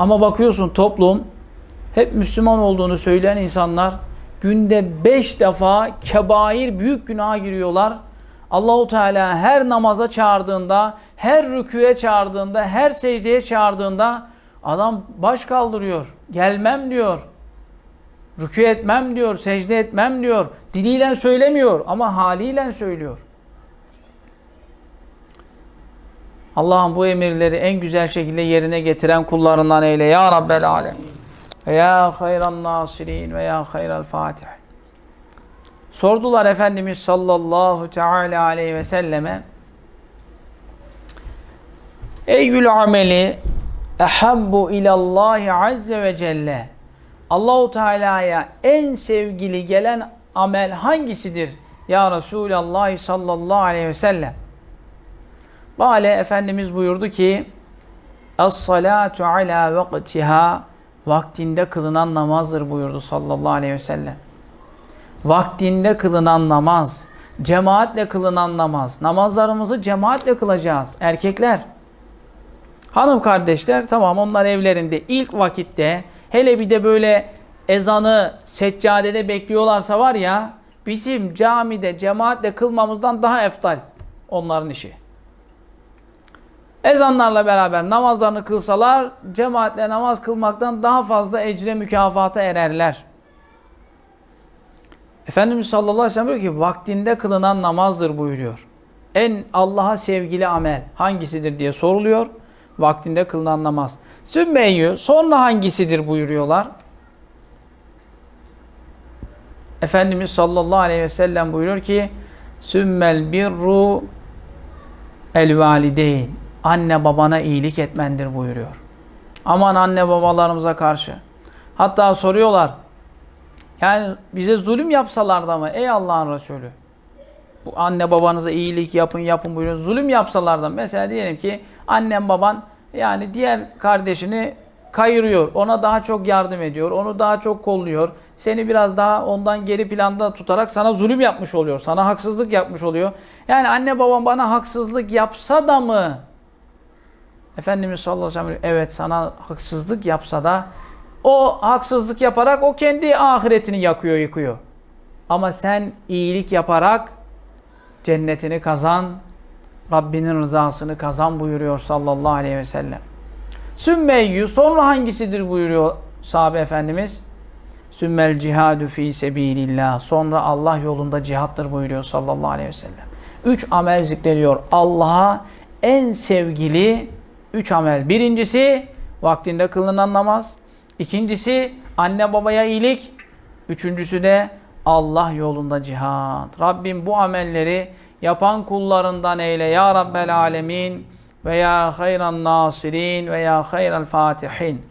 Ama bakıyorsun toplum hep Müslüman olduğunu söyleyen insanlar günde beş defa kebair büyük günaha giriyorlar. Allahu Teala her namaza çağırdığında, her rüküye çağırdığında, her secdeye çağırdığında adam baş kaldırıyor. Gelmem diyor. Rükû etmem diyor, secde etmem diyor. Diliyle söylemiyor ama haliyle söylüyor. Allah'ım bu emirleri en güzel şekilde yerine getiren kullarından eyle ya Rabbel Alem. Ve ya hayran nasirin ve ya hayral fatih. Sordular Efendimiz sallallahu teala aleyhi ve selleme Eyyül ameli ehabbu ilallahi azze ve celle Allahu Teala'ya en sevgili gelen amel hangisidir? Ya Resulallah sallallahu aleyhi ve sellem. Bale Efendimiz buyurdu ki Es-salatu ala vaktiha vaktinde kılınan namazdır buyurdu sallallahu aleyhi ve sellem. Vaktinde kılınan namaz, cemaatle kılınan namaz. Namazlarımızı cemaatle kılacağız. Erkekler, hanım kardeşler tamam onlar evlerinde ilk vakitte hele bir de böyle ezanı seccadede bekliyorlarsa var ya bizim camide cemaatle kılmamızdan daha eftal onların işi. Ezanlarla beraber namazlarını kılsalar cemaatle namaz kılmaktan daha fazla ecre mükafata ererler. Efendimiz sallallahu aleyhi ve sellem diyor ki vaktinde kılınan namazdır buyuruyor. En Allah'a sevgili amel hangisidir diye soruluyor. Vaktinde kılınan namaz. Sümmeyyü sonra hangisidir buyuruyorlar. Efendimiz sallallahu aleyhi ve sellem buyuruyor ki Sümmel birru el valideyn anne babana iyilik etmendir buyuruyor. Aman anne babalarımıza karşı. Hatta soruyorlar. Yani bize zulüm yapsalar da mı ey Allah'ın Resulü? Bu anne babanıza iyilik yapın yapın buyuruyor. Zulüm yapsalar da? Mesela diyelim ki annem baban yani diğer kardeşini kayırıyor. Ona daha çok yardım ediyor. Onu daha çok kolluyor. Seni biraz daha ondan geri planda tutarak sana zulüm yapmış oluyor. Sana haksızlık yapmış oluyor. Yani anne babam bana haksızlık yapsa da mı? Efendimiz sallallahu aleyhi ve sellem evet sana haksızlık yapsa da o haksızlık yaparak o kendi ahiretini yakıyor yıkıyor. Ama sen iyilik yaparak cennetini kazan, Rabbinin rızasını kazan buyuruyor sallallahu aleyhi ve sellem. Sümmeyyü sonra hangisidir buyuruyor sahabe efendimiz? Sümmel cihadu fi sebilillah. Sonra Allah yolunda cihattır buyuruyor sallallahu aleyhi ve sellem. Üç amel zikrediyor. Allah'a en sevgili üç amel. Birincisi vaktinde kılınan namaz. İkincisi anne babaya iyilik. Üçüncüsü de Allah yolunda cihat. Rabbim bu amelleri yapan kullarından eyle ya Rabbel alemin ve ya hayran nasirin ve ya hayral fatihin.